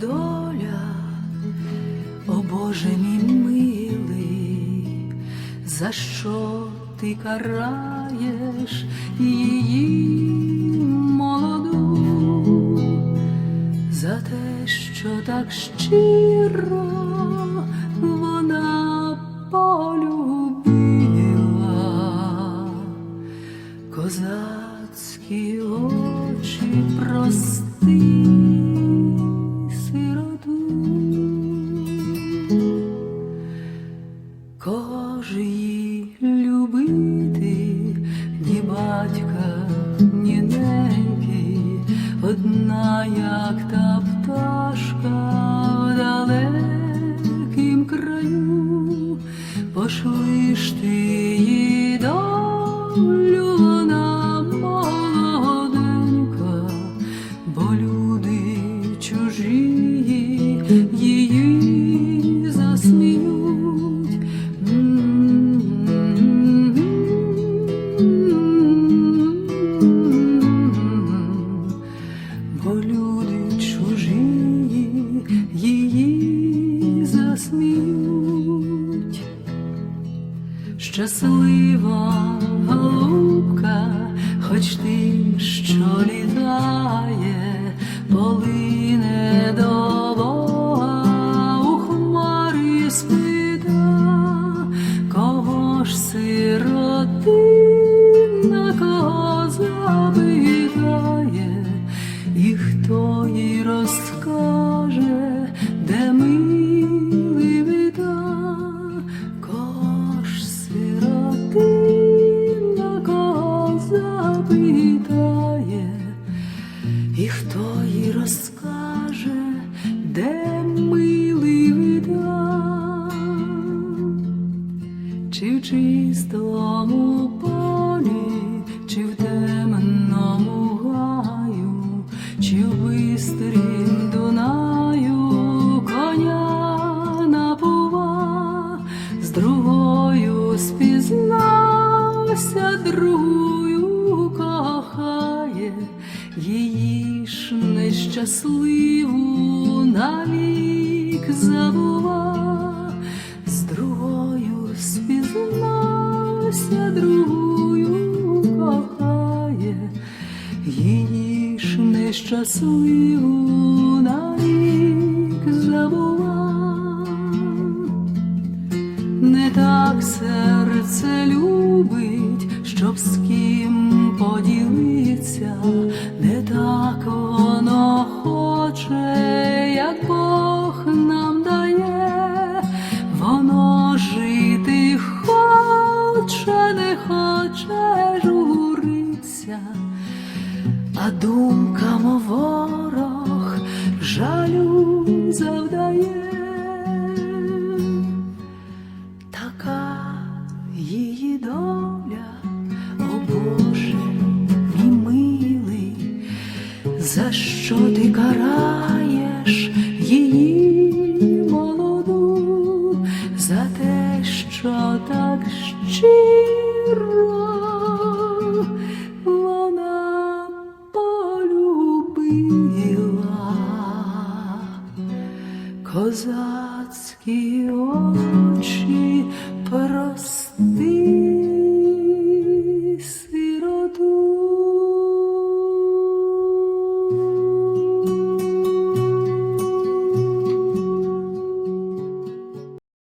доля, о Боже мій милий, за що ти караєш її молоду, за те, що так щиро вона полюбила козацькі очі прости Кого ж їй любити, ні батька, ні неньки, одна, як та пташка в далекім краю, пошли ж ти її долю, бо люди чужі Щаслива і хто їй розкаже, де милий вида, чи в чистому полі, чи в темному гаю, чи в бистрім Дунаю коня напува, з другою спізнався, другою кохає, її ж нещасливу навік забува, з другою спізнався, другою кохає, її ж нещасливу навік забува. Не так серце любить, щоб з ким поділиться, так воно хоче, як Бог нам дає, воно жити хоче, не хоче журиться, а думка, за що ти караєш її молоду, за те, що так щиро вона полюбила прости.